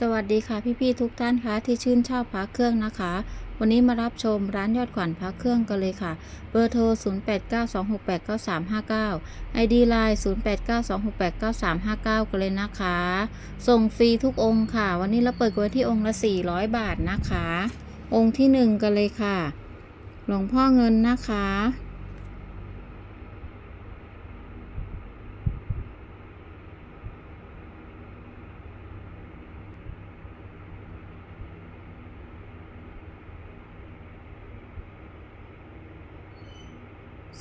สวัสดีค่ะพี่ๆทุกท่านคะที่ชื่นชอบพระเครื่องนะคะ วันนี้มารับชมร้านยอดขวัญพระเครื่องกันเลยค่ะ เบอร์โทร 0892689359 ID Line 0892689359 กันเลยนะคะ ส่งฟรีทุกองค์ค่ะ วันนี้เราเปิดกันไว้ที่องค์ละ 400 บาทนะคะ องค์ที่ 1 กันเลยค่ะ หลวงพ่อเงินนะคะ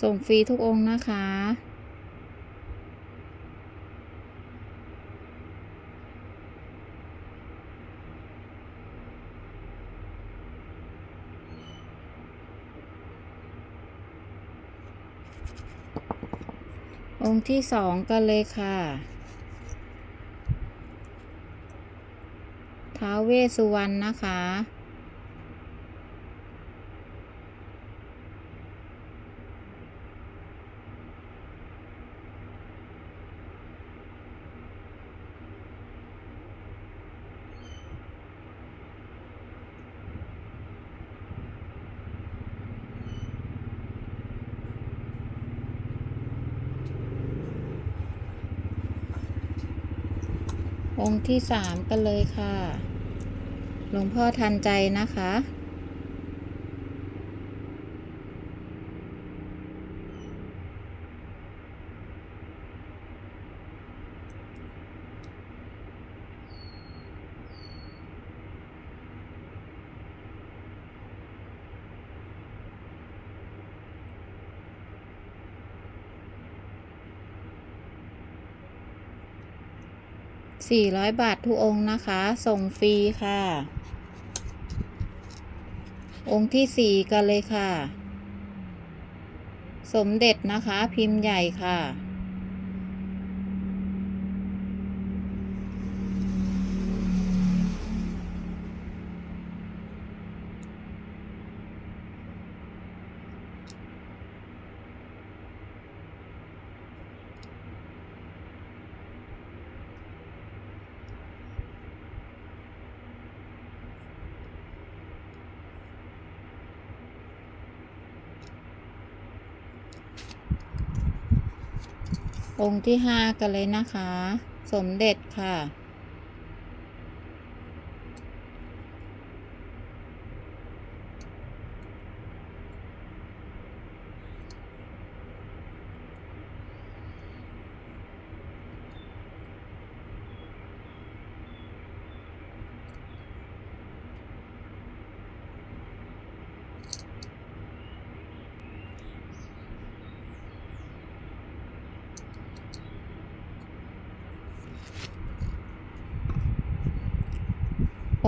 ส่งฟรีทุกองค์นะคะ องค์ที่สองกันเลยค่ะท้าวเวสสุวรรณนะคะ องค์ที่สามกันเลยค่ะ หลวงพ่อทันใจนะคะ 400 บาททุกองค์นะคะ ส่งฟรีค่ะ องค์ที่ 4 กันเลยค่ะ สมเด็จนะคะพิมพ์ใหญ่ค่ะ องค์ที่ห้ากันเลยนะคะ สมเด็จค่ะ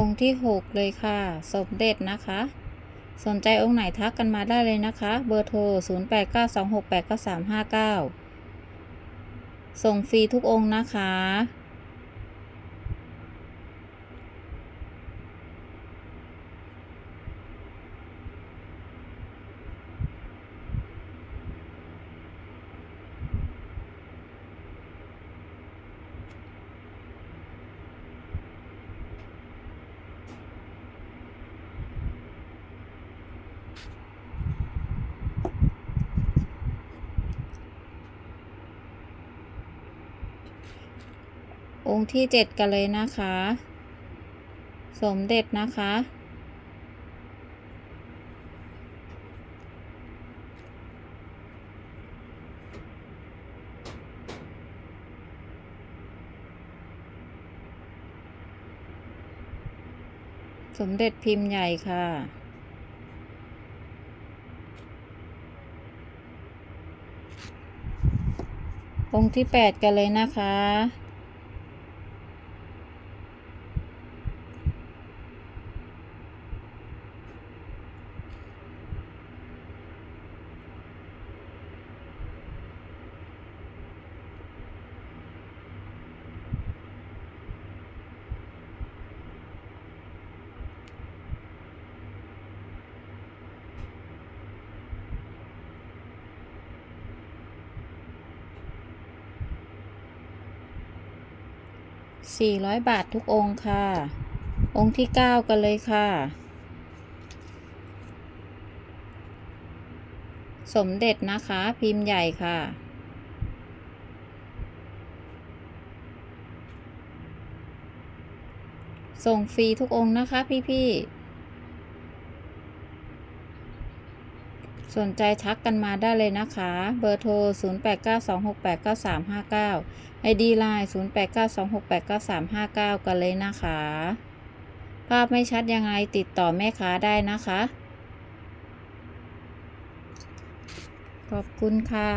องค์ที่ 6 เลยค่ะ สมเด็จนะคะ สนใจองค์ไหนทักกันมาได้เลยนะคะ เบอร์โทร 0892689359 ส่งฟรีทุกองค์นะคะ องค์ที่7กันเลยนะคะ สมเด็จนะคะ สมเด็จพิมพ์ใหญ่ค่ะองค์ที่ 8 กันเลยนะคะ 400 บาททุกองค์ค่ะ องค์ที่ 9 กันเลยค่ะ สมเด็จนะคะพิมพ์ใหญ่ค่ะ ส่งฟรีทุกองค์นะคะพี่ๆ สนใจทักกันมาได้เลยนะคะ เบอร์โทร 0892689359 ID Line 0892689359 กันเลยนะคะ ภาพไม่ชัดยังไงติดต่อแม่ค้าได้นะคะ ขอบคุณค่ะ